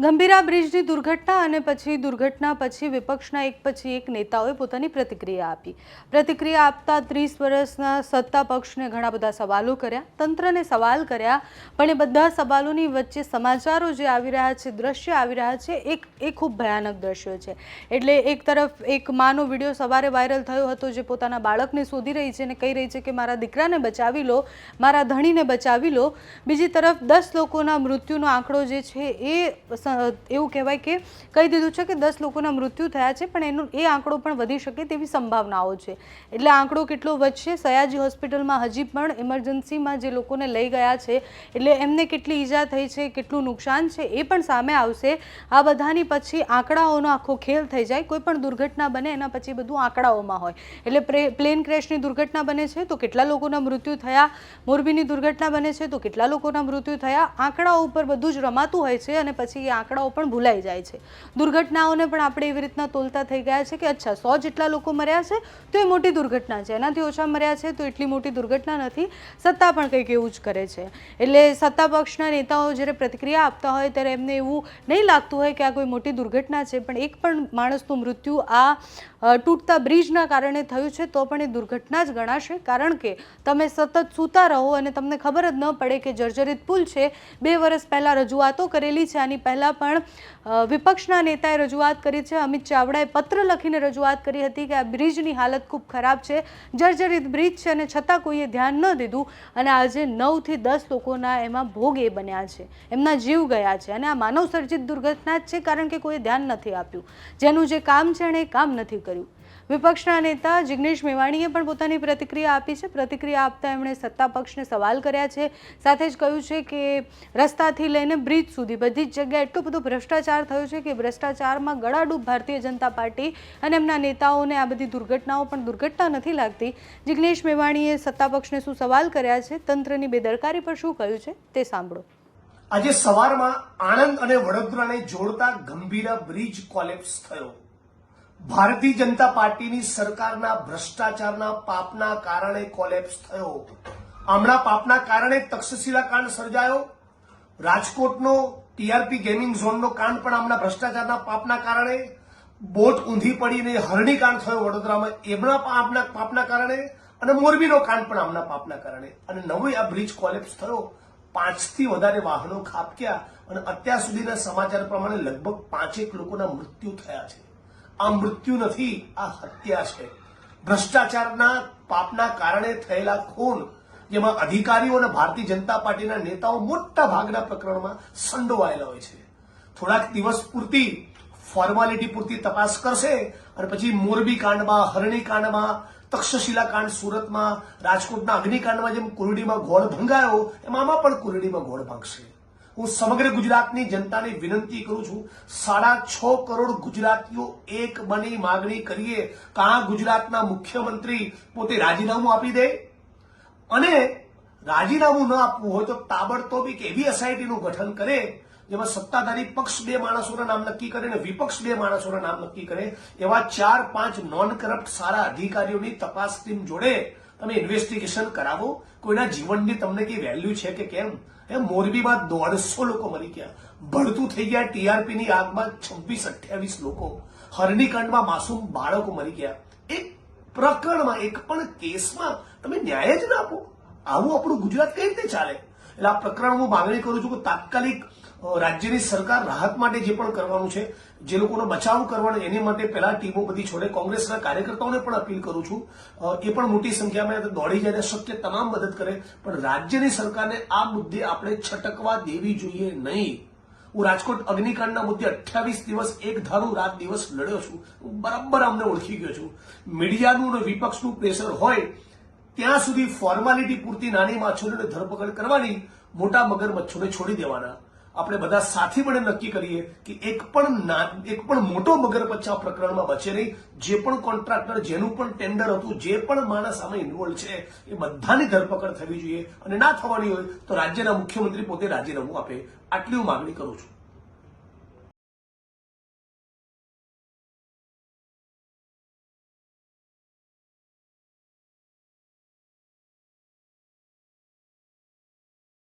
ગંભીરા બ્રિજની દુર્ઘટના અને પછી દુર્ઘટના પછી વિપક્ષના એક પછી એક નેતાઓએ પોતાની પ્રતિક્રિયા આપી. પ્રતિક્રિયા આપતા ત્રીસ વર્ષના સત્તા પક્ષને ઘણા બધા સવાલો કર્યા, તંત્રને સવાલ કર્યા, પણ એ બધા સવાલોની વચ્ચે સમાચારો જે આવી રહ્યા છે, દ્રશ્ય આવી રહ્યા છે, એક, એ ખૂબ ભયાનક દ્રશ્યો છે. એટલે એક તરફ એક માનો વીડિયો સવારે વાયરલ થયો હતો જે પોતાના બાળકને શોધી રહી છે અને કહી રહી છે કે મારા દીકરાને બચાવી લો, મારા ધણીને બચાવી લો. બીજી તરફ દસ લોકોના મૃત્યુનો આંકડો જે છે એ એવું કહેવાય કે કહી દીધું છે કે દસ લોકોના મૃત્યુ થયા છે, પણ એનો, એ આંકડો પણ વધી શકે તેવી સંભાવનાઓ છે. એટલે આંકડો કેટલો વધશે? સયાજી હોસ્પિટલમાં હજી પણ ઇમરજન્સીમાં જે લોકોને લઈ ગયા છે, એટલે એમને કેટલી ઈજા થઈ છે, કેટલું નુકસાન છે, એ પણ સામે આવશે. આ બધાની પછી આંકડાઓનો આખો ખેલ થઈ જાય. કોઈ પણ દુર્ઘટના બને, એના પછી બધું આંકડાઓમાં હોય. એટલે પ્લેન ક્રેશની દુર્ઘટના બને છે, તો કેટલા લોકોના મૃત્યુ થયા? મોરબીની દુર્ઘટના બને છે, તો કેટલા લોકોના મૃત્યુ થયા? આંકડાઓ ઉપર બધું જ રમાતું હોય છે અને પછી એ આંકડાઓ પણ ભૂલાઈ જાય છે. દુર્ઘટનાઓને પણ આપણે એવી રીતના તોલતા થઈ ગયા છે કે અચ્છા, સો જેટલા લોકો મર્યા છે તો એ મોટી દુર્ઘટના છે. એનાથી ઓછા મર્યા છે તો એટલી મોટી દુર્ઘટના નથી. સત્તા પણ કંઈક એવું જ કરે છે. એટલે સત્તા પક્ષના નેતાઓ જ્યારે પ્રતિક્રિયા આપતા હોય ત્યારે એમને એવું નહીં લાગતું હોય કે આ કોઈ મોટી દુર્ઘટના છે, પણ એક પણ માણસનું મૃત્યુ આ તૂટતા બ્રિજના કારણે થયું છે તો પણ એ દુર્ઘટના જ ગણાશે. કારણ કે તમે સતત સૂતા રહો અને તમને ખબર જ ન પડે કે જર્જરિત પુલ છે. બે વર્ષ પહેલાં રજૂઆતો કરેલી છે. આની પહેલાં પણ વિપક્ષના નેતાએ રજૂઆત કરી છે. અમિત ચાવડાએ પત્ર લખીને રજૂઆત કરી હતી કે આ બ્રિજની હાલત ખૂબ ખરાબ છે. જર્જરિત બ્રિજ છે અને છતાં કોઈએ ધ્યાન ન દીધું અને આજે નવથી દસ લોકોના એમાં ભોગ એ બન્યા છે. એમના જીવ ગયા છે અને આ માનવ સર્જિત દુર્ઘટના જ છે કારણ કે કોઈએ ધ્યાન નથી આપ્યું. જેનું જે કામ છે એણે કામ નથી કર્યું. વિપક્ષના નેતા જિગ્નેશ મેવાણીએ પણ પોતાની પ્રતિક્રિયા આપી છે. પ્રતિક્રિયા આપતા એમણે સત્તા પક્ષને સવાલ કર્યા છે. સાથે જ કહ્યું છે કે રસ્તાથી લઈને બ્રિજ સુધી બધી જ જગ્યાએ એટલો બધો ભ્રષ્ટાચાર થયો છે કે ભ્રષ્ટાચારમાં ગળાડૂબ ભારતીય જનતા પાર્ટી અને એમના નેતાઓને આ બધી દુર્ઘટનાઓ પણ દુર્ઘટના નથી લાગતી. જિગ્નેશ મેવાણીએ સત્તા પક્ષને શું સવાલ કર્યા છે? તંત્રની બેદરકારી પર શું કહ્યું છે? તે સાંભળો. આજે સવારમાં આણંદ અને વડોદરાને જોડતા ગંભીરા બ્રિજ કોલેપ્સ થયો. ભારતીય જનતા પાર્ટીની સરકારના ભ્રષ્ટાચારના પાપના કારણે કોલેપ્સ થયો હમણાં પાપના કારણે તક્ષશિલા કાંડ સર્જાયો. રાજકોટનો ટીઆરપી ગેમિંગ ઝોનનો કાંડ પણ હમણાં ભ્રષ્ટાચારના પાપના કારણે. બોટ ઊંધી પડીને હરણી કાંડ થયો વડોદરામાં. એમના પાપના પાપના કારણે અને મોરબીનો કાંડ પણ આમના પાપના કારણે. અને નવો આ બ્રિજ કોલેપ્સ થયો. પાંચથી વધારે વાહનો ખાબક્યા અને અત્યાર સુધીના સમાચાર પ્રમાણે લગભગ પાંચેક લોકોના મૃત્યુ થયા છે. આ મૃત્યુ નથી, આ હત્યા છે. ભ્રષ્ટાચારના પાપના કારણે થયેલા ખૂન, જેમાં અધિકારીઓ અને ભારતીય જનતા પાર્ટીના નેતાઓ મોટા ભાગના પ્રકરણમાં સંડોવાયેલા હોય છે. થોડાક દિવસ પૂરતી ફોર્માલિટી પૂરતી તપાસ કરશે અને પછી મોરબી કાંડમાં, હરણી કાંડમાં, તક્ષશિલા કાંડ સુરતમાં, રાજકોટના અગ્નિકાંડમાં જેમ કુરડીમાં ગોળ ભંગાયો, એમાં આમાં પણ કુરડીમાં ગોળ ભાંગશે. હું સમગ્ર ગુજરાતની જનતાને વિનંતી કરું છું, સાડા છ કરોડ ગુજરાતીઓ એક બની માગણી કરીએ. કાં ગુજરાતના મુખ્યમંત્રી પોતે રાજીનામું આપી દે? અને રાજીનામું ન આપવું હોય તો તાબડતોબ એક એવી એસઆઈટીનું ગઠન કરે, જેમાં સત્તાધારી પક્ષ બે માણસોના નામ નક્કી કરે અને વિપક્ષ બે માણસોના નામ નક્કી કરે, એવા ચાર પાંચ નોન કરપ્ટ સારા અધિકારીઓની તપાસ ટીમ જોડે તમે ઇન્વેસ્ટિગેશન કરાવો. કોઈના જીવનની તમને કઈ વેલ્યુ છે કે કેમ? મોરબીમાં દોઢસો લોકો મરી ગયા. ભળતું થઈ ગયા ટીઆરપીની આગમાં છવ્વીસ અઠ્યાવીસ લોકો. હરણીકાંડમાં માસૂમ બાળકો મરી ગયા. એક પ્રકરણમાં, એક પણ કેસમાં તમે ન્યાય જ ના આપો. આવું આપણું ગુજરાત કઈ રીતે ચાલે? એટલે આ પ્રકરણ હું માંગણી કરું છું કે તાત્કાલિક રાજ્યની સરકાર રાહત માટે જે પણ કરવાનું છે, જે લોકોનો બચાવ કરવાનો એની માટે પહેલા ટીમો બધી છોડે. કોંગ્રેસના કાર્યકર્તાઓને પણ અપીલ કરું છું. એ પણ મોટી સંખ્યામાં દોડી જાય શક્ય તમામ મદદ કરે. પણ રાજ્યની સરકારને આ મુદ્દે આપણે છટકવા દેવી જોઈએ નહીં. હું રાજકોટ અગ્નિકાંડના મુદ્દે અઠ્યાવીસ દિવસ એક ધારું રાત દિવસ લડ્યો છું. હું બરાબર અમને ઓળખી ગયો છું. મીડિયાનું અને વિપક્ષનું પ્રેશર હોય, ત્યાં સુધી ફોર્માલિટી પૂરતી નાની માછલીઓને ધરપકડ કરવાની મોટા મગરમચ્છોને છોડી દેવાના. આપણે બધા સાથી મળે નક્કી કરીએ કે એક પણ એક પણ મોટો મગરમચ્છ આ પ્રકરણમાં બચે નહીં. જે પણ કોન્ટ્રાક્ટર, જેનું પણ ટેન્ડર હતું, જે પણ માણસ આમાં ઇન્વોલ્વ છે, એ બધાની ધરપકડ થવી જોઈએ. અને ના થવાની હોય તો રાજ્યના મુખ્યમંત્રી પોતે રાજીનામું આપે. આટલી હું માગણી કરું છું.